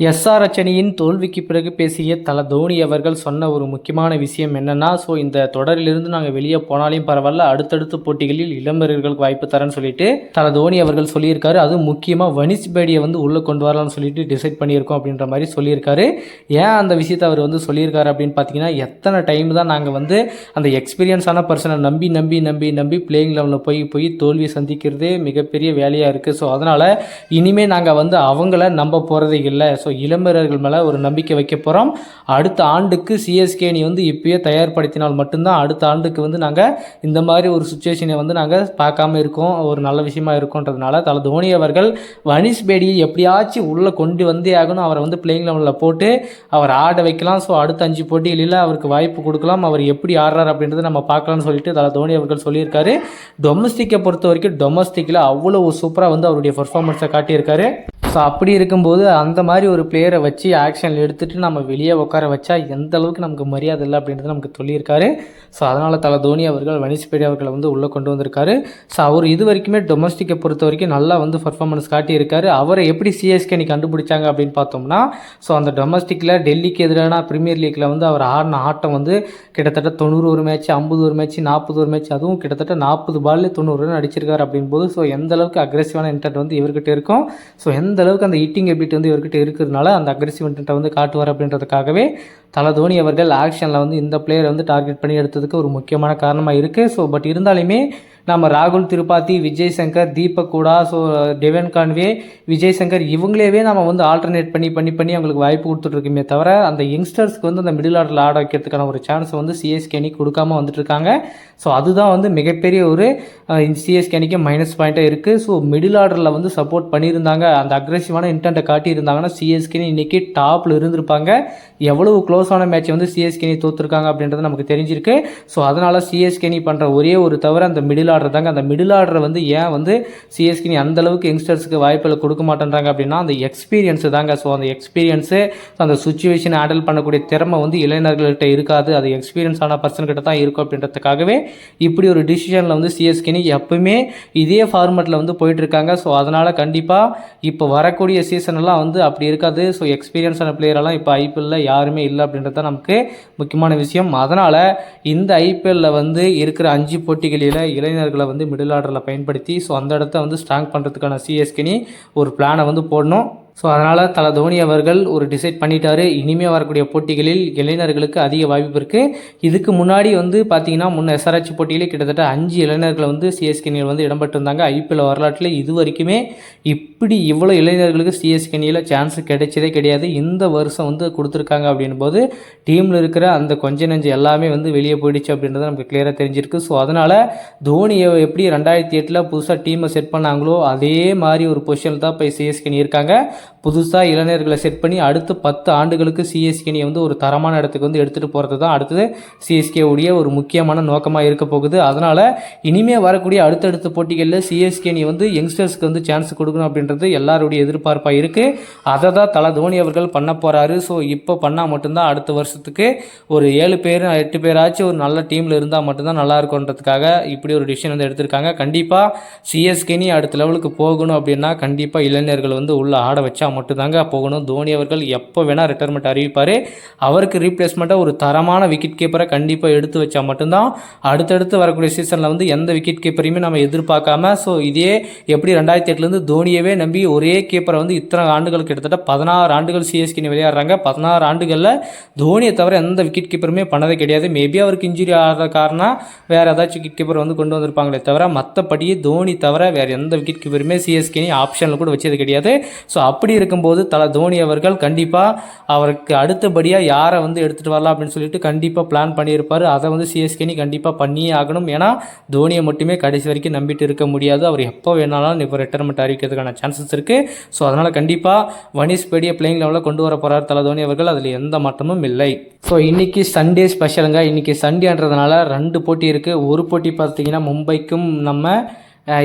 SR அச்சனியின் தோல்விக்கு பிறகு பேசிய தல தோனி அவர்கள் சொன்ன ஒரு முக்கியமான விஷயம் என்னன்னா ஸோ இந்த தொடரிலிருந்து நாங்கள் வெளியே போனாலையும் பரவாயில்ல அடுத்தடுத்த போட்டிகளில் இளம்பெரியர்களுக்கு வாய்ப்பு தரேன்னு சொல்லிட்டு தல தோனி அவர்கள் சொல்லியிருக்காரு. அதுவும் முக்கியமாக வனிஷ் பேடியை வந்து உள்ளே கொண்டு வரலாம்னு சொல்லிட்டு டிசைட் பண்ணியிருக்கோம் அப்படின்ற மாதிரி சொல்லியிருக்காரு. ஏன் அந்த விஷயத்தை அவர் வந்து சொல்லியிருக்காரு அப்படின்னு பார்த்தீங்கன்னா எத்தனை டைம் தான் நாங்கள் வந்து அந்த எக்ஸ்பீரியன்ஸான பர்சனை நம்பி நம்பி நம்பி நம்பி பிளேயிங் லெவலில் போய் போய் தோல்வியை சந்திக்கிறதே மிகப்பெரிய வேலையாக இருக்குது ஸோ அதனால் இனிமேல் நாங்கள் வந்து அவங்கள நம்ப போகிறதே இல்லை. ஸோ ஸோ இளம்பெரியர்கள் மேலே ஒரு நம்பிக்கை வைக்க போகிறோம் அடுத்த ஆண்டுக்கு சிஎஸ்கே அணி வந்து இப்பயே தயார்படுத்தினால் மட்டும்தான் அடுத்த ஆண்டுக்கு வந்து நாங்கள் இந்த மாதிரி ஒரு சுச்சுவேஷனை வந்து நாங்கள் பார்க்காம இருக்கோம். ஒரு நல்ல விஷயமா இருக்கோன்றதுனால தலை தோனி அவர்கள் வனிஷ் பேடியை எப்படியாச்சும் உள்ளே கொண்டு வந்தே ஆகணும். அவரை வந்து பிளேயிங் லெவலில் போட்டு அவர் ஆட வைக்கலாம். ஸோ அடுத்த அஞ்சு போட்டிகளில் அவருக்கு வாய்ப்பு கொடுக்கலாம். அவர் எப்படி ஆடுறார் அப்படின்றத நம்ம பார்க்கலாம்னு சொல்லிட்டு தலை தோனி அவர்கள் சொல்லியிருக்காரு. டொமஸ்டிக்கை பொறுத்த வரைக்கும் டொமஸ்டிக்கில் அவ்வளோ சூப்பராக வந்து அவருடைய பர்ஃபார்மன்ஸை காட்டியிருக்காரு. ஸோ அப்படி இருக்கும்போது அந்த மாதிரி ஒரு பிளேயரை வச்சு ஆக்ஷன் எடுத்துகிட்டு நம்ம வெளியே உட்கார வச்சா எந்த அளவுக்கு நமக்கு மரியாதை இல்லை அப்படின்றது நமக்கு சொல்லியிருக்காரு. ஸோ அதனால் தலை தோனி அவர்கள் வனிஷ்பேடி அவர்களை வந்து உள்ளே கொண்டு வந்திருக்காரு. ஸோ அவர் இது வரைக்குமே டொமஸ்டிக்கை பொறுத்த வரைக்கும் நல்லா வந்து பர்ஃபார்மன்ஸ் காட்டியிருக்காரு. அவரை எப்படி சிஎஸ்கே நீ கண்டுபிடிச்சாங்க அப்படின்னு பார்த்தோம்னா ஸோ அந்த டொமஸ்டிக்கில் டெல்லிக்கு எதிரான ப்ரீமியர் லீக்கில் வந்து அவர் ஆடின ஆட்டம் வந்து கிட்டத்தட்ட தொண்ணூறு ஒரு மேட்ச் ஐம்பது ஒரு மேட்ச் நாற்பது ஒரு மேட்ச் அதுவும் கிட்டத்தட்ட நாற்பது பால்ல தொண்ணூறு ரன் அடிச்சிருக்காரு அப்படின்போது ஸோ எந்த அளவுக்கு அக்ரெசிவான இன்டர்ட் வந்து இவர்கிட்ட இருக்கும். ஸோ எந்த அளவுக்கு அந்த ஹிட்டிங் எபிலிட்டி வந்து இவர்கிட்ட இருக்கிறதுனால அந்த அக்ரெசிவ் இன்டென்ட்டை வந்து காட்டுவார் அப்படின்றதுக்காகவே தல தோனி அவர்கள் ஆக்ஷனில் வந்து இந்த பிளேயரை வந்து டார்கெட் பண்ணி எடுத்ததுக்கு ஒரு முக்கியமான காரணமாக இருக்குது ஸோ பட் இருந்தாலுமே நம்ம ராகுல் திருப்பாத்தி விஜய் சங்கர் தீபக் கூடா so Devon Conway Vijay Shankar இவங்களேவே நம்ம வந்து ஆல்டர்னேட் பண்ணி பண்ணி பண்ணி அவங்களுக்கு வாய்ப்பு கொடுத்துட்ருக்குமே தவிர அந்த யங்ஸ்டர்ஸ்க்கு வந்து அந்த மிடில் ஆர்டரில் ஆட வைக்கிறதுக்கான ஒரு சான்ஸ் வந்து சிஎஸ்கே அணி கொடுக்காம வந்துட்டுருக்காங்க ஸோ அதுதான் வந்து மிகப்பெரிய ஒரு சிஎஸ்கே அணிக்கு மைனஸ் பாயிண்ட்டாக இருக்குது ஸோ மிடில் ஆர்டரில் வந்து சப்போர்ட் பண்ணியிருந்தாங்க. அந்த அக்ரெசிவான இன்டென்ட்டை காட்டியிருந்தாங்கன்னா சிஎஸ்கே இன்றைக்கி டாப்பில் இருந்திருப்பாங்க. எவ்வளவு க்ளோஸான மேட்ச் வந்து சிஎஸ்கே அணி தோற்றுருக்காங்க அப்படின்றது நமக்கு தெரிஞ்சிருக்கு. ஸோ அதனால் சிஎஸ்கே அணி பண்ணுற ஒரே ஒரு தவிர அந்த மிடில் ஆர்டர் தாங்க அந்த மிடில் ஆர்டர் வந்து ஏன் வந்து சிஎஸ்கி நீ அந்த அளவுக்கு யங்ஸ்டர்ஸ்க்கு கொடுக்க மாட்டேன்றாங்க அப்படின்னா அந்த எக்ஸ்பீரியன்ஸு தாங்க. ஸோ அந்த எக்ஸ்பீரியன்ஸு அந்த சுச்சுவேஷனை ஹேண்டில் பண்ணக்கூடிய திறமை வந்து இளைஞர்கள்ட்ட இருக்காது. அது எக்ஸ்பீரியன்ஸ் ஆன பர்சன்கிட்ட தான் இருக்கும் அப்படின்றதுக்காகவே இப்படி ஒரு டிசிஷனில் வந்து சிஎஸ்கேனி எப்பவுமே இதே ஃபார்மெட்டில் வந்து போயிட்டு இருக்காங்க ஸோ அதனால் கண்டிப்பாக இப்போ வரக்கூடிய சீசனெல்லாம் வந்து அப்படி இருக்காது. ஸோ எக்ஸ்பீரியன்ஸான பிளேயரெல்லாம் இப்போ ஐபிஎல்லில் யாருமே இல்லை அப்படின்றது தான் நமக்கு முக்கியமான விஷயம். அதனால் இந்த ஐபிஎல்லில் வந்து இருக்கிற அஞ்சு போட்டிகளில் இளைஞர்களை வந்து மிடில் ஆர்டரில் பயன்படுத்தி ஸோ அந்த இடத்த வந்து ஸ்ட்ராங் பண்ணுறதுக்கான சிஎஸ்கேனி ஒரு பிளானை வந்து போடணும். ஸோ அதனால் தல தோனி அவர்கள் ஒரு டிசைட் பண்ணிட்டாரு. இனிமேல் வரக்கூடிய போட்டிகளில் இளைஞர்களுக்கு அதிக வாய்ப்பு இருக்குது இதுக்கு முன்னாடி வந்து பார்த்தீங்கன்னா முன்ன எஸ்ஆர்ஹெச் போட்டியிலே கிட்டத்தட்ட அஞ்சு இளைஞர்கள் வந்து சிஎஸ்கே அணியில் வந்து இடம்பெற்றிருந்தாங்க. ஐபிஎல் வரலாற்றில் இது வரைக்குமே இப்படி இவ்வளோ இளைஞர்களுக்கு சிஎஸ்கே அணியில் சான்ஸ் கிடைச்சதே கிடையாது. இந்த வருஷம் வந்து கொடுத்துருக்காங்க அப்படின் போது டீமில் இருக்கிற அந்த கொஞ்ச நெஞ்சு எல்லாமே வந்து வெளியே போயிடுச்சு அப்படின்றது நமக்கு கிளியராக தெரிஞ்சிருக்கு. ஸோ அதனால் தோனியை எப்படி ரெண்டாயிரத்தி எட்டில் புதுசாக டீமை செட் பண்ணாங்களோ அதே மாதிரி ஒரு பொசிஷனில் தான் போய் சிஎஸ்கே அணி இருக்காங்க. புதுசாக இளைஞர்களை செட் பண்ணி அடுத்து பத்து ஆண்டுகளுக்கு சிஎஸ்கேனியை வந்து ஒரு தரமான இடத்துக்கு வந்து எடுத்துகிட்டு போகிறது தான் அடுத்தது சிஎஸ்கே உடைய ஒரு முக்கியமான நோக்கமாக இருக்க போகுது. அதனால் இனிமேல் வரக்கூடிய அடுத்தடுத்த போட்டிகளில் சிஎஸ்கேனி வந்து யங்ஸ்டர்ஸ்க்கு வந்து சான்ஸ் கொடுக்கணும் அப்படின்றது எல்லாருடைய எதிர்பார்ப்பாக இருக்குது அதை தான் தலை தோனி அவர்கள் பண்ண போகிறாரு ஸோ இப்போ பண்ணால் மட்டும்தான் அடுத்த வருஷத்துக்கு ஒரு ஏழு பேர் எட்டு பேராச்சும் ஒரு நல்ல டீமில் இருந்தால் மட்டும்தான் நல்லா இருக்கும்ன்றதுக்காக இப்படி ஒரு டிசிஷன் வந்து எடுத்திருக்காங்க. கண்டிப்பாக சிஎஸ்கேனி அடுத்த லெவலுக்கு போகணும் அப்படின்னா கண்டிப்பாக இளைஞர்கள் வந்து உள்ள ஆட வச்சா மட்டும்தாங்க போகணும். தோனி அவர்கள் எப்போ வேணால் ரிட்டைர்மெண்ட் அறிவிப்பார். அவருக்கு ரீப்ளேஸ்மெண்ட்டாக ஒரு தரமான விக்கெட் கீப்பரை கண்டிப்பாக எடுத்து வச்சா மட்டும்தான் அடுத்தடுத்து வரக்கூடிய சீசனில் வந்து எந்த விக்கெட் கீப்பரையுமே நம்ம எதிர்பார்க்காம ஸோ இதே எப்படி ரெண்டாயிரத்தி எட்டுலேருந்து தோனியவே நம்பி ஒரே கீப்பரை வந்து இத்தனை ஆண்டுகள் கிட்டத்தட்ட பதினாறு ஆண்டுகள் சிஎஸ்கே விளையாடுறாங்க. பதினாறு ஆண்டுகளில் தோனியை தவிர எந்த விக்கெட் கீப்பருமே பண்ணதே கிடையாது. மேபி அவருக்கு இன்ஜுரி ஆகிற காரணம் வேறு ஏதாச்சும் விக்கெட் கீப்பர் வந்து கொண்டு வந்திருப்பாங்களே தவிர மற்றபடி தோனி தவிர வேறு எந்த விக்கெட் கீப்பருமே சிஎஸ்கே ஆப்ஷனில் கூட வச்சது கிடையாது. ஸோ அப்படி இருக்கும்போது தல தோனி அவர்கள் கண்டிப்பாக அவருக்கு அடுத்தபடியாக யாரை வந்து எடுத்துகிட்டு வரலாம் அப்படின்னு சொல்லிட்டு கண்டிப்பாக பிளான் பண்ணியிருப்பார். அதை வந்து சிஎஸ்கேனி கண்டிப்பாக பண்ணியே ஆகணும். ஏன்னா தோனியை மட்டுமே கடைசி வரைக்கும் நம்பிட்டு இருக்க முடியாது. அவர் எப்போ வேணாலும் இப்போ ரிட்டைர்மெண்ட் அறிவிக்கிறதுக்கான சான்சஸ் இருக்குது ஸோ அதனால் கண்டிப்பாக வனிஷ் பேடியை பிளேயிங் லெவலில் கொண்டு வர போகிறார் தலை தோனி அவர்கள். அதில் எந்த மாற்றமும் இல்லை. ஸோ இன்றைக்கி சண்டே ஸ்பெஷலுங்க இன்றைக்கி சண்டேன்றதுனால ரெண்டு போட்டி இருக்குது ஒரு போட்டி பார்த்தீங்கன்னா மும்பைக்கும் நம்ம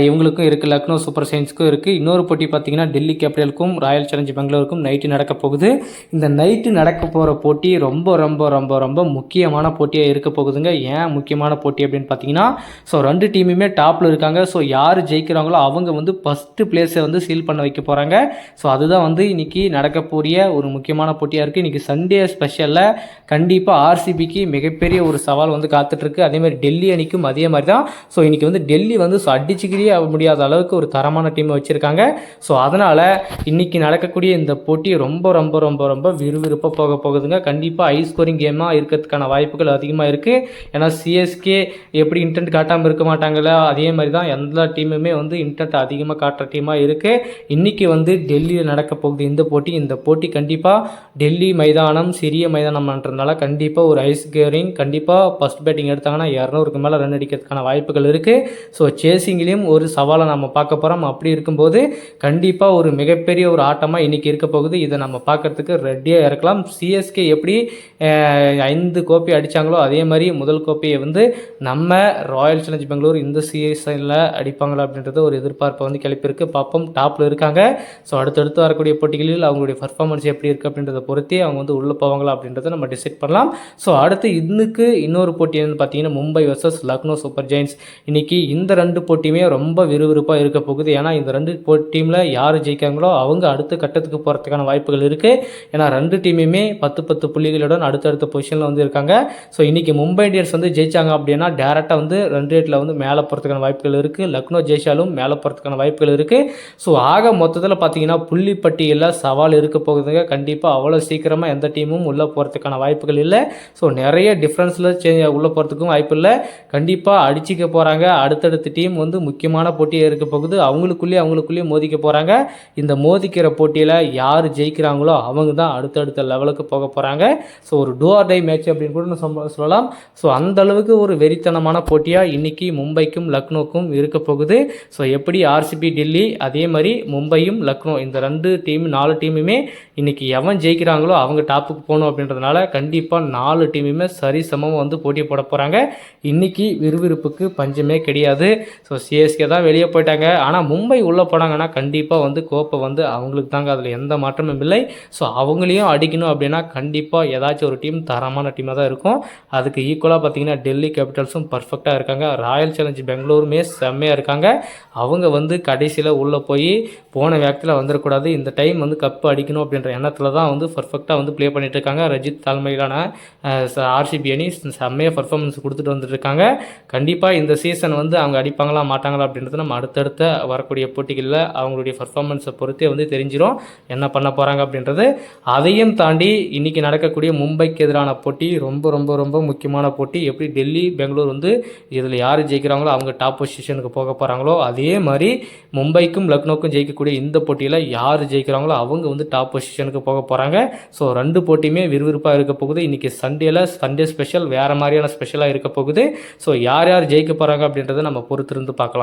இவங்களுக்கும் இருக்குது லக்னோ சூப்பர் சயின்ஸுக்கும் இருக்குது இன்னொரு போட்டி பார்த்தீங்கன்னா டெல்லி கேபிட்டலுக்கும் ராயல் சேலஞ்ச் பெங்களூருக்கும் நைட்டு நடக்க போகுது. இந்த நைட்டு நடக்க போகிற போட்டி ரொம்ப ரொம்ப ரொம்ப ரொம்ப முக்கியமான போட்டியாக இருக்க போகுதுங்க. ஏன் முக்கியமான போட்டி அப்படின்னு பார்த்தீங்கன்னா ஸோ ரெண்டு டீமுமே டாப்பில் இருக்காங்க. ஸோ யார் ஜெயிக்கிறாங்களோ அவங்க வந்து ஃபஸ்ட்டு பிளேஸை வந்து சீல் பண்ண வைக்க போகிறாங்க ஸோ அதுதான் வந்து இன்றைக்கி நடக்கக்கூடிய ஒரு முக்கியமான போட்டியாக இருக்குது இன்றைக்கி சண்டே ஸ்பெஷலில் கண்டிப்பாக ஆர்சிபிக்கு மிகப்பெரிய ஒரு சவால் வந்து காத்துட்ருக்கு அதேமாதிரி டெல்லி அணிக்கும் அதே மாதிரி தான் ஸோ இன்றைக்கி வந்து டெல்லி வந்து ஸோ அடிச்சுக்கிறியே முடியாத அளவுக்கு ஒரு தரமான டீமை வச்சுருக்காங்க. ஸோ அதனால் இன்றைக்கி நடக்கக்கூடிய இந்த போட்டி ரொம்ப ரொம்ப ரொம்ப ரொம்ப விறுவிறுப்பாக போக போகுதுங்க. கண்டிப்பாக ஹை ஸ்கோரிங் கேமாக இருக்கிறதுக்கான வாய்ப்புகள் அதிகமாக இருக்குது ஏன்னா சிஎஸ்கே எப்படி இன்டென்ட் காட்டாமல் இருக்க மாட்டாங்களா அதே மாதிரி தான் எல்லா டீமுமே வந்து இன்டென்ட் அதிகமாக காட்டுற டீமாக இருக்குது இன்றைக்கி வந்து டெல்லியில் நடக்க போகுது இந்த போட்டி. இந்த போட்டி கண்டிப்பாக டெல்லி மைதானம் சிறிய மைதானம்ன்றதுனால கண்டிப்பாக ஒரு ஐஸ் கேரிங் கண்டிப்பாக ஃபஸ்ட் பேட்டிங் எடுத்தாங்கன்னா இரநூறுக்கு மேலே ரன் அடிக்கிறதுக்கான வாய்ப்புகள் இருக்குது ஸோ சேசிங்லேயும் ஒரு சவாலை நம்ம பார்க்க போகிறோம் அப்படி இருக்கும்போது கண்டிப்பாக ஒரு மிகப்பெரிய ஒரு ஆட்டமாக இன்றைக்கி இருக்க போகுது. இதை நம்ம பார்க்கறதுக்கு ரெடியாக இருக்கலாம். சிஎஸ்கே எப்படி ஐந்து கோப்பை அடித்தாங்களோ அதே மாதிரி முதல் கோப்பையை வந்து நம்ம ராயல் சேலஞ்ச் பெங்களூர் இந்த சீசனில் அடிப்பாங்களா அப்படின்றது ஒரு எதிர்பார்ப்பை வந்து கிளப்பியிருக்கு. பார்ப்போம். டாப்பில் இருக்காங்க. ஸோ அடுத்தடுத்து வரக்கூடிய போட்டிகளில் அவங்களுடைய பர்ஃபார்மன்ஸ் எப்படி இருக்குது அப்படின்றத பொறுத்தே அவங்க வந்து உள்ளே போவாங்களா அப்படின்றத நம்ம டிசைட் பண்ணலாம். ஸோ அடுத்து இன்னுக்கு இன்னொரு போட்டி என்னன்னு பார்த்தீங்கன்னா Mumbai versus Lucknow super giants இன்னைக்கு இந்த ரெண்டு போட்டியுமே ரொம்ப விறுவிறுப்பாக இருக்க போகுது. ஏன்னா இந்த ரெண்டு போ டீமில் யார் ஜெயிக்காங்களோ அவங்க அடுத்த கட்டத்துக்கு போகிறதுக்கான வாய்ப்புகள் இருக்குது ஏன்னா ரெண்டு டீமுமே பத்து பத்து புள்ளிகளுடன் அடுத்தடுத்த பொசிஷனில் வந்து இருக்காங்க. ஸோ இன்றைக்கி மும்பை இண்டியன்ஸ் வந்து ஜெயிச்சாங்க அப்படின்னா டேரெக்டாக வந்து ரெண்டு ரேட்டில் வந்து மேலே போகிறதுக்கான வாய்ப்புகள் இருக்குது லக்னோ ஜெயிச்சாலும் மேலே போகிறதுக்கான வாய்ப்புகள் இருக்குது ஸோ ஆக மொத்தத்தில் பார்த்தீங்கன்னா புள்ளி பட்டியலில் சவால் இருக்க போகுதுங்க. கண்டிப்பாக அவ்வளோ சீக்கிரமாக எந்த டீமும் உள்ளே போகிறதுக்கான வாய்ப்புகள் இல்லை. ஸோ நிறைய டிஃப்ரென்ஸில் சேஞ்ச் உள்ளே போகிறதுக்கும் வாய்ப்பு இல்லை. கண்டிப்பாக அடிச்சிக்க போகிறாங்க அடுத்தடுத்த டீம் வந்து முக்கியமான போட்டியாக இருக்க போகுது. அவங்களுக்குள்ளேயே அவங்களுக்குள்ளேயே மோதிக்க போகிறாங்க இந்த மோதிக்கிற போட்டியில் யார் ஜெயிக்கிறாங்களோ அவங்க தான் அடுத்தடுத்த லெவலுக்கு போக போகிறாங்க ஸோ ஒரு டூ ஆர் டை மேட்ச் அப்படின்னு கூட நம்ம சொல்ல- சொல்லலாம். ஸோ அந்த அளவுக்கு ஒரு வெறித்தனமான போட்டியாக இன்றைக்கி மும்பைக்கும் லக்னோக்கும் இருக்க போகுது. ஸோ எப்படி ஆர்சிபி டெல்லி அதே மாதிரி மும்பையும் லக்னோ இந்த ரெண்டு டீம் நாலு டீமுமே இன்றைக்கி எவன் ஜெயிக்கிறாங்களோ அவங்க டாப்புக்கு போகணும் அப்படின்றதுனால கண்டிப்பாக நாலு டீமுமே சரி சமமாக வந்து போட்டி போட போகிறாங்க இன்றைக்கி விறுவிறுப்புக்கு பஞ்சமே கிடையாது. ஸோ சிஎஸ்கே தான் வெளியே போயிட்டாங்க. ஆனால் மும்பை உள்ளே போனாங்கன்னா கண்டிப்பாக வந்து கோப்பை வந்து அவங்களுக்கு தாங்க அதில் எந்த மாற்றமும் இல்லை. ஸோ அவங்களையும் அடிக்கணும் அப்படின்னா கண்டிப்பாக ஏதாச்சும் ஒரு டீம் தரமான டீமாக தான் இருக்கும். அதுக்கு ஈக்குவலாக பார்த்தீங்கன்னா டெல்லி கேபிட்டல்ஸும் பர்ஃபெக்டாக இருக்காங்க. ராயல் சேலஞ்ச் பெங்களூருமே செம்மையாக இருக்காங்க. அவங்க வந்து கடைசியில் உள்ளே போய் போன வேகத்தில் வந்துடக்கூடாது இந்த டைம் வந்து கப்பு அடிக்கணும் அப்படின்ற எண்ணத்தில் தான் வந்து பர்ஃபெக்டாக வந்து ப்ளே பண்ணிட்டு இருக்காங்க. ரஜித் தலைமையிலான ஆர்சிபி அணி செம்மையாக பர்ஃபார்மன்ஸ் கொடுத்துட்டு வந்துட்டு இருக்காங்க. கண்டிப்பாக இந்த சீசன் வந்து அவங்க அடிப்பாங்களா மாட்டாங்க மாட்டாங்களா அப்படின்றது நம்ம அடுத்தடுத்த வரக்கூடிய போட்டிகளில் அவங்களுடைய பர்ஃபார்மன்ஸை பொறுத்தே வந்து தெரிஞ்சிடும் என்ன பண்ண போகிறாங்க அப்படின்றது அதையும் தாண்டி இன்றைக்கி நடக்கக்கூடிய மும்பைக்கு எதிரான போட்டி ரொம்ப ரொம்ப ரொம்ப முக்கியமான போட்டி. எப்படி டெல்லி பெங்களூர் வந்து இதில் யார் ஜெயிக்கிறாங்களோ அவங்க டாப் பொசிஷனுக்கு போக போகிறாங்களோ அதே மாதிரி மும்பைக்கும் லக்னோக்கும் ஜெயிக்கக்கூடிய இந்த போட்டியில் யார் ஜெயிக்கிறாங்களோ அவங்க வந்து டாப் பொசிஷனுக்கு போக போகிறாங்க ஸோ ரெண்டு போட்டியுமே விறுவிறுப்பாக இருக்க போகுது. இன்றைக்கி சண்டேல சண்டே ஸ்பெஷல் வேறு மாதிரியான ஸ்பெஷலாக இருக்க போகுது. ஸோ யார் யார் ஜெயிக்க போகிறாங்க அப்படின்றத நம்ம பொறுத்திருந்து பார்க்கலாம்.